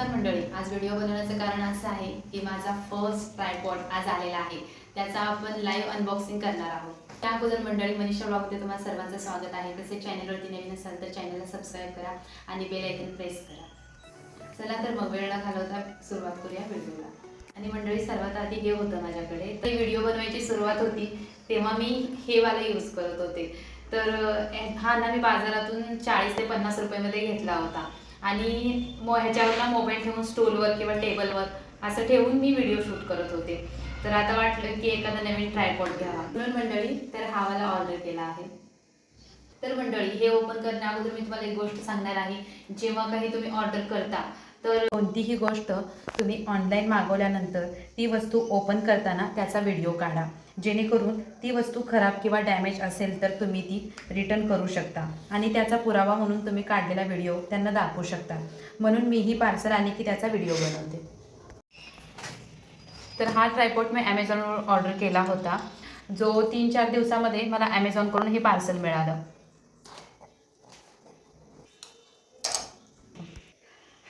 नमस्कार मंडळी. आज व्हिडिओ बनवण्याचं कारण असं आहे की माझा फर्स्ट ट्रायपॉड आज आलेला आहे. त्याचा आपण लाईव्ह अनबॉक्सिंग करणार आहोत. त्या अगोदर मंडळी मनीषा ब्लॉगमध्ये तुम्हाला सर्वांचं स्वागत आहे. तसे चॅनलवरती नवीन असाल तर चॅनलला सबस्क्राईब करा आणि बेल आयकन प्रेस करा. चला तर मग वेळ न घालवता सुरुवात करूया व्हिडिओला. आणि मंडळी सर्वात आधी हे होतं माझ्याकडे. तर व्हिडिओ बनवायची सुरुवात होती तेव्हा मी हे वाला यूज करत होते. तर हा ना मी बाजारातून चाळीस ते पन्नास रुपयामध्ये घेतला होता. आणि मो ह्याच्यावर ना मोबाईल ठेवून स्टूलवर किंवा टेबलवर असं ठेवून मी व्हिडिओ शूट करत होते. तर आता वाटलं की एखादा नवीन ट्रायपॉड घ्यावा. म्हणून मंडळी तर हा मला ऑर्डर केला आहे. तर मंडळी हे ओपन करण्या अगोदर मी तुम्हाला एक गोष्ट सांगणार आहे. जेव्हा काही तुम्ही ऑर्डर करता तर कोणतीही गोष्ट तुम्ही ऑनलाईन मागवल्यानंतर ती वस्तू ओपन करताना त्याचा व्हिडिओ काढा. जेणेकरून ती वस्तू खराब किंवा डॅमेज असेल तर तुम्ही ती रिटर्न करू शकता. आणि त्याचा पुरावा म्हणून तुम्ही काढलेला व्हिडिओ त्यांना दाखवू शकता. म्हणून मी ही पार्सल आली की त्याचा व्हिडिओ बनवते. तर हा ट्रायपॉट मी ॲमेझॉनवर ऑर्डर केला होता. जो तीन चार दिवसामध्ये मला ॲमेझॉनकडून हे पार्सल मिळालं.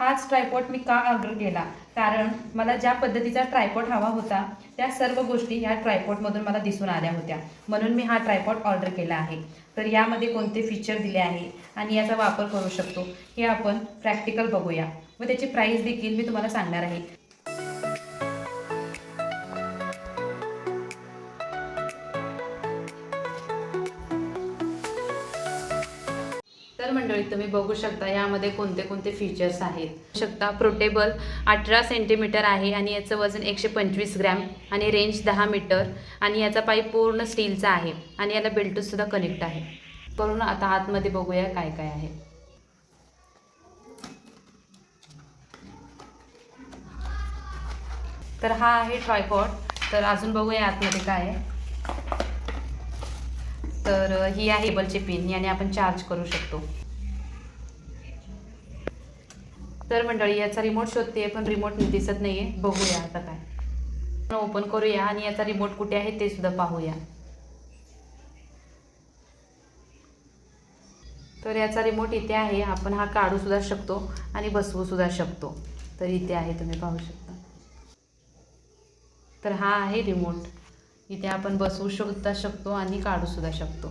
हाच ट्रायपॉड मी का ऑर्डर केला? कारण मला ज्या पद्धतीचा ट्रायपॉड हवा होता त्या सर्व गोष्टी ह्या ट्रायपॉटमधून मला दिसून आल्या होत्या. म्हणून मी हा ट्रायपॉट ऑर्डर केला आहे. तर यामध्ये कोणते फीचर दिले आहे? आणि याचा वापर करू शकतो. हे आपण प्रॅक्टिकल बघूया. व त्याची प्राईस देखील मी तुम्हाला सांगणार आहे. तर मंडळी तुम्ही बघू शकता यामध्ये कोणते कोणते फीचर्स आहेत. शकता प्रोटेबल अठरा सेंटीमीटर आहे आणि याचं वजन एकशे पंचवीस ग्रॅम आणि रेंज दहा मीटर आणि याचा पाईप पूर्ण स्टीलचा आहे आणि याला बेल्टूसुद्धा कनेक्ट आहे. करून आता आतमध्ये बघूया काय काय आहे. तर हा आहे ट्रायपॉड तर अजून बघूया आतमध्ये काय आहे. तर ही आहे हेबलची पिन याने आपण चार्ज करू शकतो. तर मंडळी याचा रिमोट शोधते पण रिमोट दिसत नाही आहे बघूया आता काय. ओपन करूया आणि याचा रिमोट कुठे आहे ते सुद्धा पाहूया. तर याचा रिमोट इथे आहे. आपण हा काढू सुद्धा शकतो आणि बसवू सुद्धा शकतो. तर इथे आहे तुम्ही पाहू शकता. तर हा आहे रिमोट इथे आपण बसवू सुद्धा शकतो आणि काढू सुद्धा शकतो.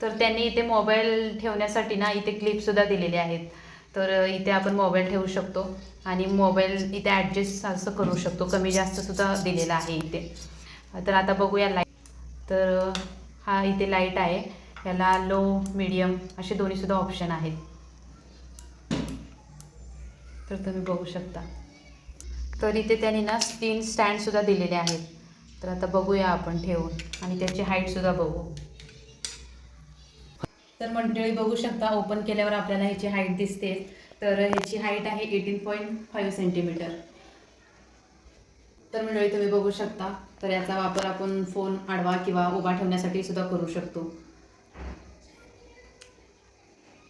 तर त्यांनी इथे मोबाईल ठेवण्यासाठी ना इथे क्लिपसुद्धा दिलेले आहेत. तर इथे आपण मोबाईल ठेवू शकतो आणि मोबाईल इथे ॲडजस्ट असं करू शकतो. कमी जास्तसुद्धा दिलेला आहे इथे. तर आता बघूया लाइट तर हा इथे लाइट आहे. याला लो मीडियम असे दोन्हीसुद्धा ऑप्शन आहेत. तर तुम्ही बघू शकता. तर इथे त्यांनी ना तीन स्टँडसुद्धा दिलेले आहेत. तर आता बघूया आपण ठेवून. आणि त्याची हाईटसुद्धा बघू. तर मंडळी बघू शकता ओपन केल्यावर आपल्याला ह्याची हाईट दिसते. तर ह्याची हाईट आहे एटीन पॉईंट फाईव्ह सेंटीमीटर तर मंडळी तुम्ही बघू शकता. तर याचा वापर आपण फोन आडवा किंवा उभा ठेवण्यासाठी सुद्धा करू शकतो.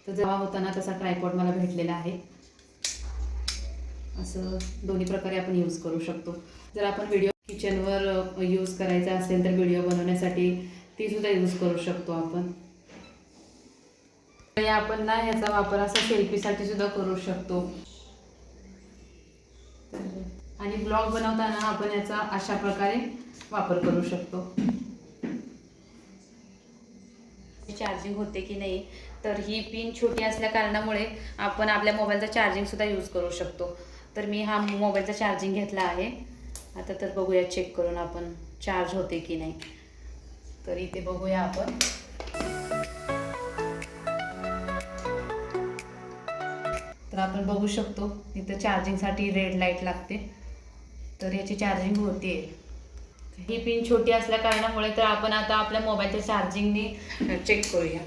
तर जेव्हा होताना तसा ट्रायपॉड मला भेटलेला आहे. असं दोन्ही प्रकारे आपण यूज करू शकतो. जर आपण व्हिडिओ किचनवर यूज करायचा असेल तर व्हिडिओ बनवण्यासाठी ती सुद्धा यूज करू शकतो आपण. आपण ना ह्याचा वापर असा सेल्फीसाठी सुद्धा करू शकतो. आणि ब्लॉग बनवताना आपण याचा अशा प्रकारे वापर करू शकतो. चार्जिंग होते की नाही तर ही पिन छोटी असल्या कारणामुळे आपण आपल्या मोबाईलचा चार्जिंग सुद्धा यूज करू शकतो. तर मी हा मोबाईलचा चार्जिंग घेतला आहे. आता तर बघूया चेक करून आपण चार्ज होते की नाही. तर इथे बघूया आपण. तर आपण बघू शकतो इथं चार्जिंगसाठी रेड लाइट लागते. तर याची चार्जिंग होते ही पिन छोटी असल्या कारणामुळे तर आपण आता आपल्या मोबाईलच्या चार्जिंगने चेक करूया.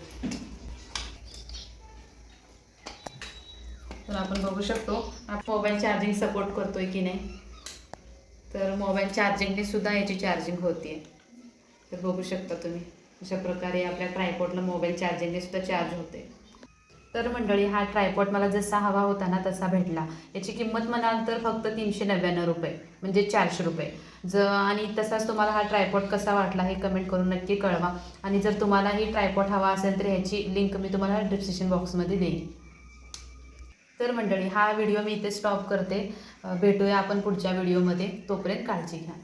तर आपण बघू शकतो. मोबाईल चार्जिंग सपोर्ट करतोय की नाही? तर मोबाईल चार्जिंगने सुद्धा याची चार्जिंग होते तर बघू शकता तुम्ही अशा प्रकारे आपल्या ट्रायपॉटला मोबाईल चार्जिंगने सुद्धा चार्ज होते तर मंडळी हा ट्रायपॉट मला जसा हवा होता ना तसा भेटला. याची किंमत म्हणाल तर फक्त तीनशे नव्याण्णव रुपये म्हणजे चारशे रुपये. ज आणि तसाच तुम्हाला हा ट्रायपॉट कसा वाटला हे कमेंट करून नक्की कळवा. आणि जर तुम्हालाही ट्रायपॉट हवा असेल तर ह्याची लिंक मी तुम्हाला डिस्क्रिप्शन बॉक्समध्ये देईन. तर मंडळी हा व्हिडिओ मी इथे स्टॉप करते. भेटूया आपण पुढच्या व्हिडिओमध्ये. तोपर्यंत काळजी घ्या.